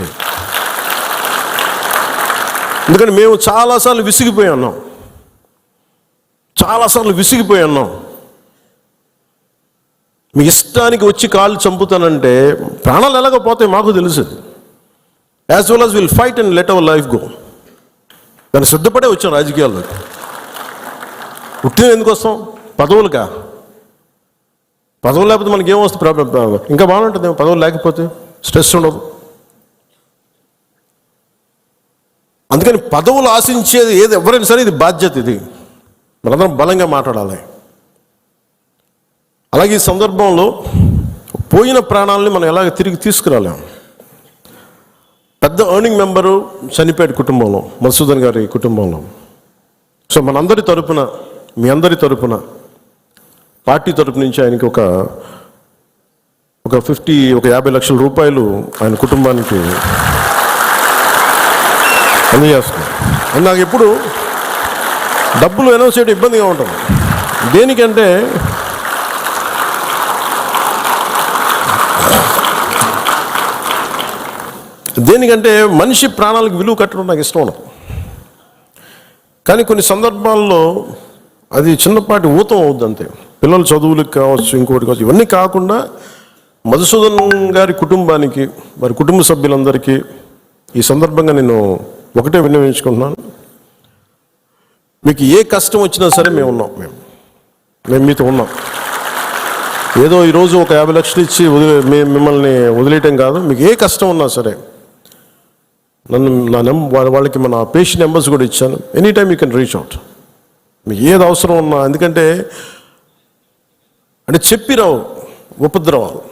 మనకి ఎందుకంటే మేము చాలాసార్లు విసిగిపోయి ఉన్నాం. చాలాసార్లు విసిగిపోయి ఉన్నాం. మీ ఇష్టానికి వచ్చి కాళ్ళు చంపుతానంటే ప్రాణాలు ఎలాగపోతాయి మాకు తెలుసు. As well as will fight and let our life go దాన్ని సిద్ధపడే వచ్చాం రాజకీయాల్లోకి పుట్టిన ఎందుకోసం పదవులుగా. పదవులు లేకపోతే మనకి ఏం వస్తుంది? ప్రాబ్లం ఇంకా బాగుంటుంది పదవులు లేకపోతే స్ట్రెస్ ఉండదు. అందుకని పదవులు ఆశించేది ఏది ఎవరైనా సరే ఇది బాధ్యత ఇది. మనందరం బలంగా మాట్లాడాలి. అలాగే ఈ సందర్భంలో పోయిన ప్రాణాలని మనం ఎలాగ తిరిగి తీసుకురాలేము పెద్ద ఎర్నింగ్ మెంబరు చనిపోయాడు కుటుంబంలో మధుసూదన్ గారి కుటుంబంలో. సో మనందరి తరపున మీ అందరి తరపున పార్టీ తరపు నుంచి ఆయనకి ఒక ఒక ఫిఫ్టీ ఒక యాభై లక్షల రూపాయలు ఆయన కుటుంబానికి అందజేస్తున్నాం. నాకు ఎప్పుడు డబ్బులు అనౌన్స్ చేయడం ఇబ్బందిగా ఉంటుంది. దేనికంటే దేనికంటే మనిషి ప్రాణాలకు విలువ కట్టడం నాకు ఇష్టం ఉండదు. కానీ కొన్ని సందర్భాల్లో అది చిన్నపాటి ఊతం అవుద్ది అంతే. పిల్లల చదువులకు కావచ్చు ఇంకోటి కావచ్చు ఇవన్నీ కాకుండా మధుసూదన్ గారి కుటుంబానికి వారి కుటుంబ సభ్యులందరికీ ఈ సందర్భంగా నేను ఒకటే విన్నవించుకుంటున్నాను. మీకు ఏ కష్టం వచ్చినా సరే మేము ఉన్నాం మేము. మేము మీతో ఉన్నాం. ఏదో ఈరోజు ఒక యాభై లక్షలు ఇచ్చి వదిలే మేము మిమ్మల్ని వదిలేయటం కాదు. మీకు ఏ కష్టం ఉన్నా సరే నన్ను నా నెం వాళ్ళకి మన పేషెంట్ నెంబర్స్ కూడా ఇచ్చాను. Any time you can reach out. మీకు ఏది అవసరం ఉన్నా ఎందుకంటే అంటే చెప్పిరావు ఉపద్రవాలు.